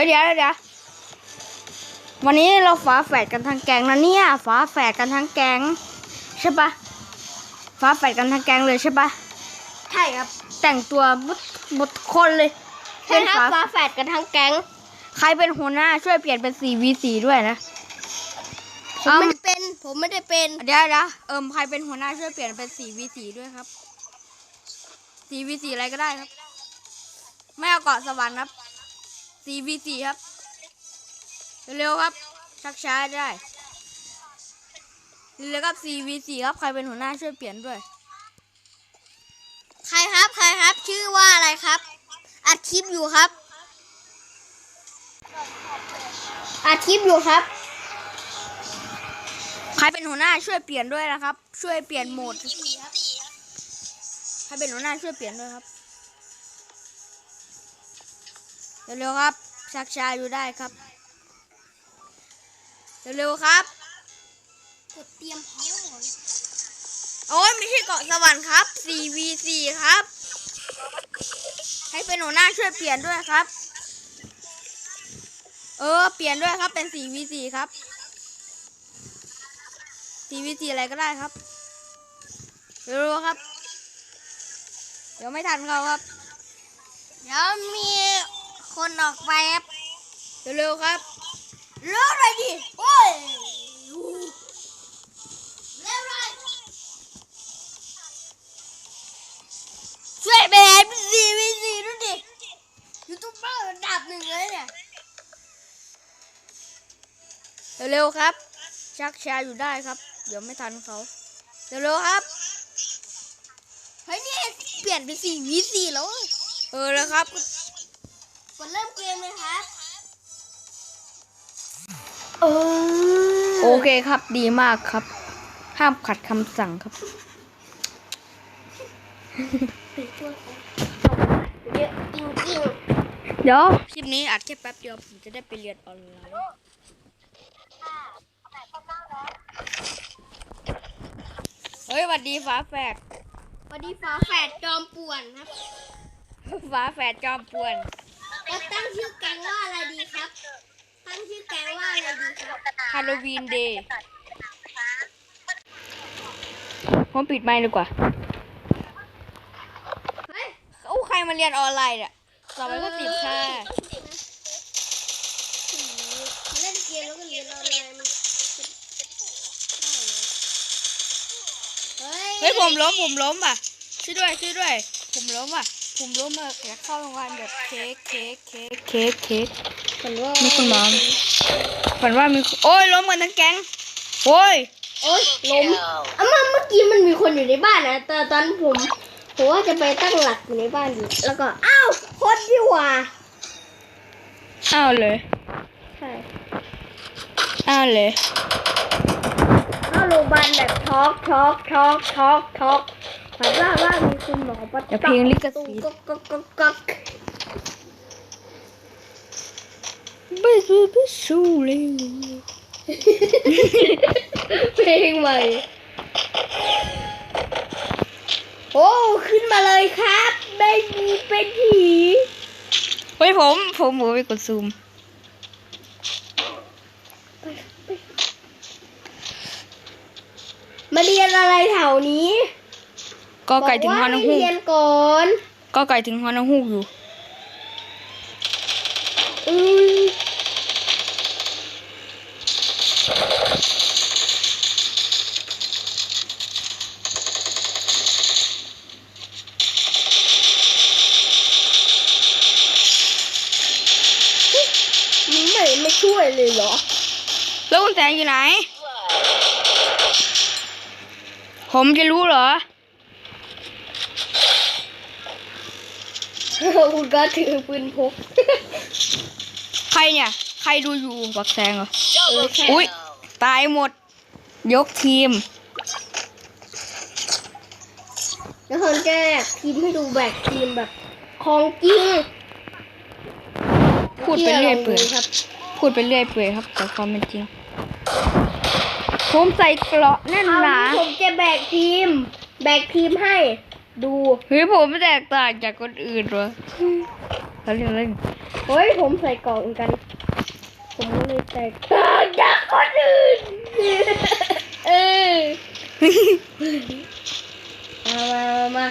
ฮ้ยเดี๋ยวเดี๋ยววันนี้เราฝาแฝดกันทั้งแกงนะเนี่ยฝาแฝดกันทั้งแกงใช่ปะฝาแฝดกันทั้งแกงเลยใช่ปะใช่ครับ แต่งตัวหมดหมดคนเลยใช่ครับฝาฟ้าแฝดกันทั้งแก๊งใครเป็นหัวหน้าช่วยเปลี่ยนเป็น 4v4 ด้วยนะผมไม่ได้เป็น ผมไม่ได้เป็นเดี๋ยวนะเอิมใครเป็นหัวหน้าช่วยเปลี่ยนเป็น 4v4 ด้วยครับ 4v4 อะไรก็ได้ครับ ไม่เอาเกาะสวรรค์ครับ 4v4 ครับ เร็วๆครับ ชักช้าได้เร็วๆครับ 4v4 ครับ ใครเป็นหัวหน้าช่วยเปลี่ยนด้วย ใครครับใครครับ ชื่อว่าอะไรครับ อัดคลิปอยู่ครับ อัดคลิปอยู่ครับ ใครเป็นหัวหน้าช่วยเปลี่ยนด้วยนะครับ ช่วยเปลี่ยนโหมดใครเป็นหัวหน้าช่วยเปลี่ยนด้วยครับ เร็วๆครับ ชักช้าอยู่ได้ครับ เร็วๆครับ กดเตรียมพร้อมโอ้ยไม่ใช่เกาะสวรรค์ครับ 4v4 ครับ ให้เป็นหัวหน้าช่วยเปลี่ยนด้วยครับ เออ เปลี่ยนด้วยครับเป็น 4v4 ครับ 4v4 อะไรก็ได้ครับ เร็วๆครับ เดี๋ยวไม่ทันเขาครับ เดี๋ยวมี คนออกไปครับเร็วๆครับเร็วเลยดิโอ้ยเร็วเลยช่วยไปแอบซีวีซีดูดิยูทูบเบอร์ระดับหนึ่งเลยเนี่ยเร็วๆครับ ชักช้าอยู่ได้ครับ เดี๋ยวไม่ทันเขาเร็วๆครับเฮ้ยนี่เปลี่ยนเป็นสี่วีสี่แล้ว เออแล้วครับ กดเริ่มเกมเลยครับเออโอเคครับ ดีมากครับ ห้ามขัดคำสั่งครับ เยอะจริงเดี๋ยวคลิปนี้อัดแค่แป๊บเดียวผมจะได้ไปเรียนออนไลน์เฮ้ยหวัดดีฟ้าแฝดๆวันนี้ฟ้าแฝดจอมป่วนครับ ฟ้าแฝดจอมป่วน แล้วตั้งชื่อแก๊งว่าอะไรดีครับ ตั้งชื่อแก๊งว่าอะไรดีครับ ฮาโลวีนเดย์ผมปิดไมค์ดีกว่าเฮ้ยโอ้ใครมาเรียนออนไลน์เนี่ยต่อไปก็ติดค่ะมาเล่นเกมแล้วก็เรียนออนไลน์มันเฮ้ย เฮ้ยผมล้มผมล้มอะช่วยด้วยช่วยด้วย ผมล้มอะ ผมล้มอะอยากเข้าโรงพยาบาลแบบเค้กเค้กเค้กเค้กเค้กฝันว่ามีคุณหมอฝันว่ามีโอ้ยล้มกันทั้งแก๊งโอ้ยโอ๊ยล้มอะเมื่อเมื่อกี้มันมีคนอยู่ในบ้านนะแต่ตอนผมผมว่าจะไปตั้งหลักอยู่ในบ้านอยู่แล้วก็อ้าวคนดีว่าอ้าวเลยใช่อ้าวเลยเข้าโรงพยาบาลแบบช็อกช็อกช็อกช็อกช็อก ฝันว่าว่ามีคุณหมอประอย่าเพลงลิขสิทธิ์ ก๊อกก๊อกก๊อกก๊อกไม่สู้ไม่สู้เลยเพลงใหม่ โอ้ ขึ้นมาเลยครับ ไม่มีเป็นผีเฮ้ยผมผมผมไปกดซูม มาเรียนอะไรแถวนี้ ก็ไก่ถึงฮบอนว่าฮูให้กเรียนก่อนก็ไก่ถึงฮอนฮูกอยู่อืมมึงไม่ไม่ช่วยเลยเหรอ แล้วคุณแสงอยู่ไหน ผมจะรู้เหรอ คุณก็ถือปืนพก ใครเนี่ย ใครดูอยู่บักแสงเหรอเออใช่อุ้ยตายหมด ยกทีมแล้วคนจะแบกทีมให้ดูแบกทีมแบบของจริง พูดไปเรื่อยเปื่อยครับ พูดไปเรื่อยเปื่อยครับแต่ความเป็นจริง ผมใส่เกราะแน่นเอาหนานี้ผมจะแบกทีม แบกทีมให้ ดูเฮ้ยผมไม่แตกต่างจากคนอื่นวะเขาเรียกอะไรเฮ้ยผมใส่กล่องกัน ผมก็เลยใส่กล่องจากคนอื่นเออมามามามา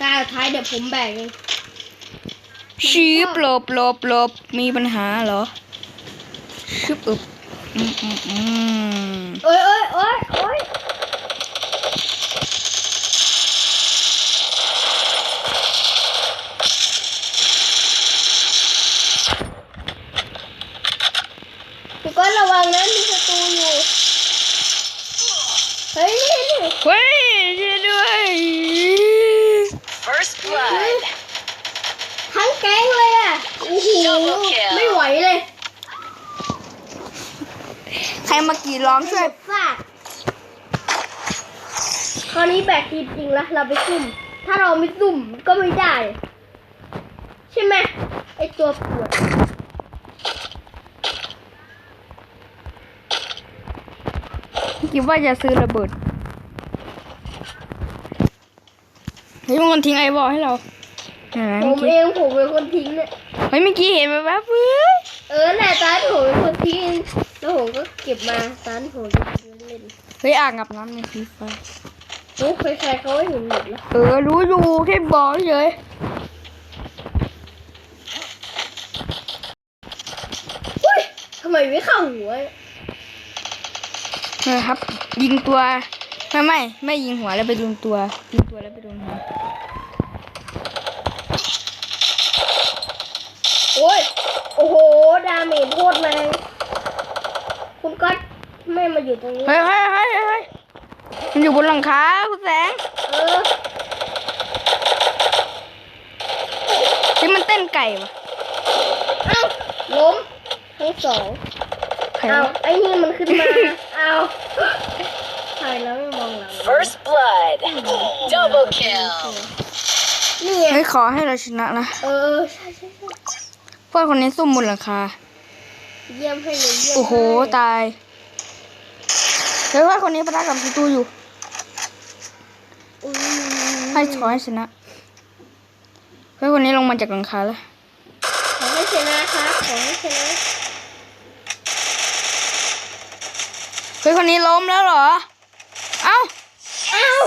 ตาสุดท้ายเดี๋ยวผมแบ่งเองชีบหลบหลบหลบมีปัญหาเหรอชึบอึบอืมอืมอืมเอ้ยเอ้ยเอ้ยเอ้ยพี่ก้อนระวังนะมีศัตรูอยู่ เฮ้ยนี่นี่ เฮ้ยช่วยด้วย First blood. ทั้งแก๊งเลยอะ โอ้โห Double kill ไม่ไหวเลย ใครมากรีดร้องช่วยฟาดคราวนี้แบกจริงๆแล้วเราไปซุ่ม ถ้าเราไม่ซุ่มก็ไม่ได้ ใช่ไหมไอตัวปวดคิดว่าจะซื้อระเบิดเฮ้ยมันทิ้งไอ้บอลให้เราเห็นไหมผเมื่อมกี้เองผมเป็นคนทิ้งเนี่ย เฮ้ยเมื่อกี้เห็นไหมแวบเฮ้ยเออแหละตอนนผมเป็นคนทิ้ง แล้วผมก็เก็บมาตอนนผมจะเล่นเฮ้ยอ่างอาบน้ำในฟรีไฟโอ้ใครๆเขาก็เห็นหมดแล้วเออรู้อยู่แค่บอกเฉยอุ้ยทำไมไม่เข้าหัวเออครับ ยิงตัวไม่ไม่ไม่ยิงหัวแล้วไปโดนตัว ยิงตัวแล้วไปโดนหัวโอ้ยโอ้โห ดาเมจโคตรแรง คุณก็ไม่มาอยู่ตรงนี้เฮ้ยเฮ้ยเฮ้ยเฮ้ยเฮ้ยมันอยู่บนหลังคาคุณแสงเออที่มันเต้นไก่วะเอ้าล้มทั้งสองใครเอาวะไอ้นี่มันขึ้นมา เอาถ่ายแล้วไม่มองหลัง First blood. Double kill. นี่ไงเฮ้ยขอให้เราชนะนะ เออใช่ใช่ใช่ เพื่อนคนนี้ซุ่มบนหลังคา เยี่ยมให้เลยเยี่ยมโอ้โหให้ตายเฮ้ยเพื่อนคนนี้ประทะกับศัตรูอยู่อุ้ยให้ขอให้ชนะเพื่อนคนนี้ลงมาจากหลังคาแล้วขอให้ชนะครับขอให้ชนะเฮ้ยคนนี้ล้มแล้วเหรอ เอ้าอ้าว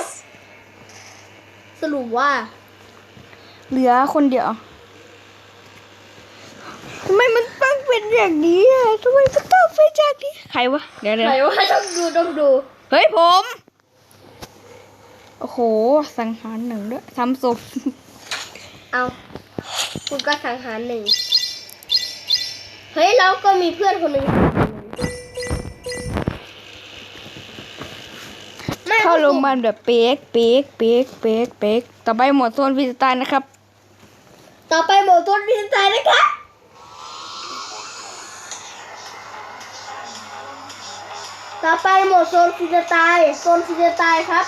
สรุปว่า เหลือคนเดียวทำ ไมมันต้องเป็นอย่างนี้อะทำไมมันต้องเป็นอย่างนี้ ใครวะ เดี๋ยวเดี๋ยวไหนว่าต้องดูต้องดู เฮ้ยผม โอ้โห สังหารหนึ่งด้วยทำศพเอาคุณก็สังหารหนึ่ง เฮ้ยแล้วก็มีเพื่อนคนหนึ่งไม่เข้าโรงพยาบาลแบบเป๊กเป๊กเป๊กเป๊กเป๊กต่อไปหมดโซนฟิสไตล์นะครับ ต่อไปโหมดต้นพินใจนะครับ ต่อไปโหมดโซนฟิสไตล์โซนฟิสไตล์ครับ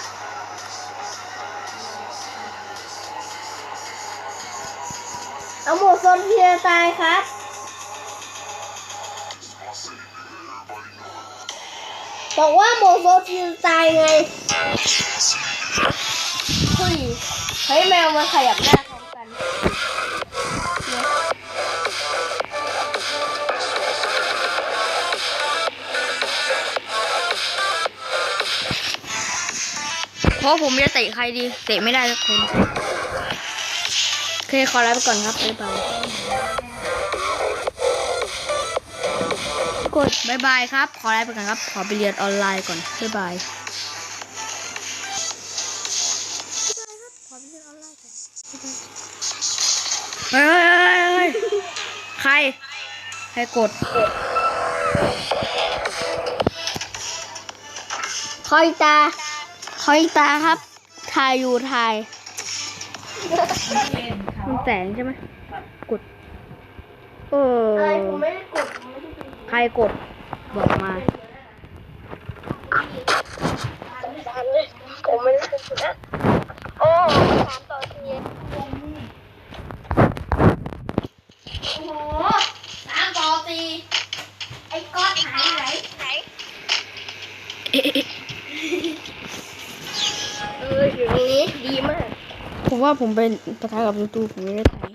เอาโหมดโซนฟิสไตล์ครับบอกว่าโหมดโซนฟิสไตล์ไงเฮ้ยเฮ้ยแมวมาขยับหน้า ร้อมกันเพราะผมจะเตะใครดี เตะไม่ได้สักคนโอเคขอลาไปก่อนครับบ๊ายบายกดบ๊ายบายครับ ขอลาไปก่อนครับ ขอไปเรียนออนไลน์ก่อนบ๊ายบายเฮ้ยใคร ใครกดคอยตา คอยตาครับ ถ่ายอยู่ถ่ายมันแสงใช่ไหมกดเอออะไรผมไม่ได้กดใครกดบอกมา ผมไม่ได้กดนะโอ้สามต่อทีโอ้ เอออยู่งนี้ดีมาก ผมว่าผมเป็นปะทะกับยูทูบผมไม่ได้ถ่าย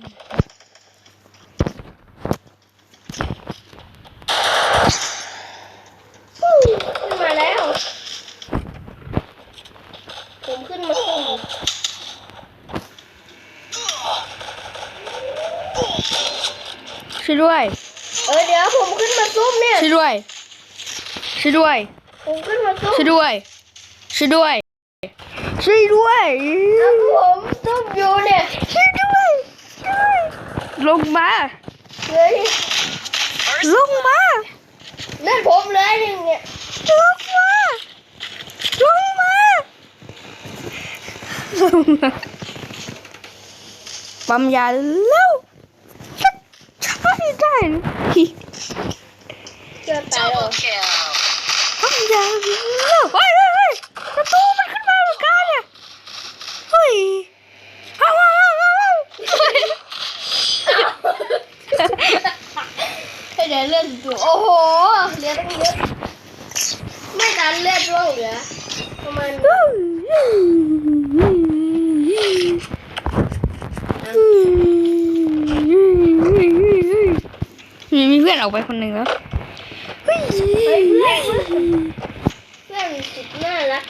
ขึ้นมาแล้ว ผมขึ้นมาสี่ช่วยเออเดี๋ยวผมขึ้นมาซุ่มเนี่ยช่วยช่วยผมขึ้นมาซุ่มช่วยด้วยช่วย ช่วยด้วยแล้วผมซุ่มอยู่เนี่ยช่วยด้วยลงมาเฮ้ยลงมานั่นผมเลยหนึ่งเนี่ยลงมาลงมาลงมาปั๊มยาเร็วใช่ได้นะเจอตายแล้ว Double kill. ปั๊มยาเร็วเฮ้ยเฮ้ยเฮ้ยประตูมันขึ้นมาเหมือนกันเนี่ยเฮ้ยเอาเอาเอาเอาเอาเฮ้ย ให้เดี๋ยวเลือดตัวโอ้โหเลือดตั้งเยอะไม่ตันเลือดร่วงเหลือประมาณมีมีเพื่อนออกไปคนหนึ่งแล้วเฮ้ยเพื่อนเพื่อนเพื่อนสุดน่ารัก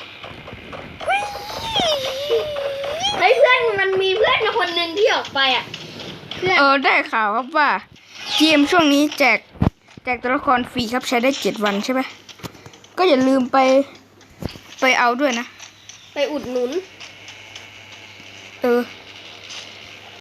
เฮ้ยเพื่อนมันมีเพื่อนคนหนึ่งที่ออกไปอะเพื่อนเออได้ข่าวครับว่าเกมช่วงนี้แจกแจกตัวละครฟรีครับใช้ได้เจ็ดวันใช่ไหมก็อย่าลืมไปไปเอาด้วยนะ ไปอุดหนุน เออ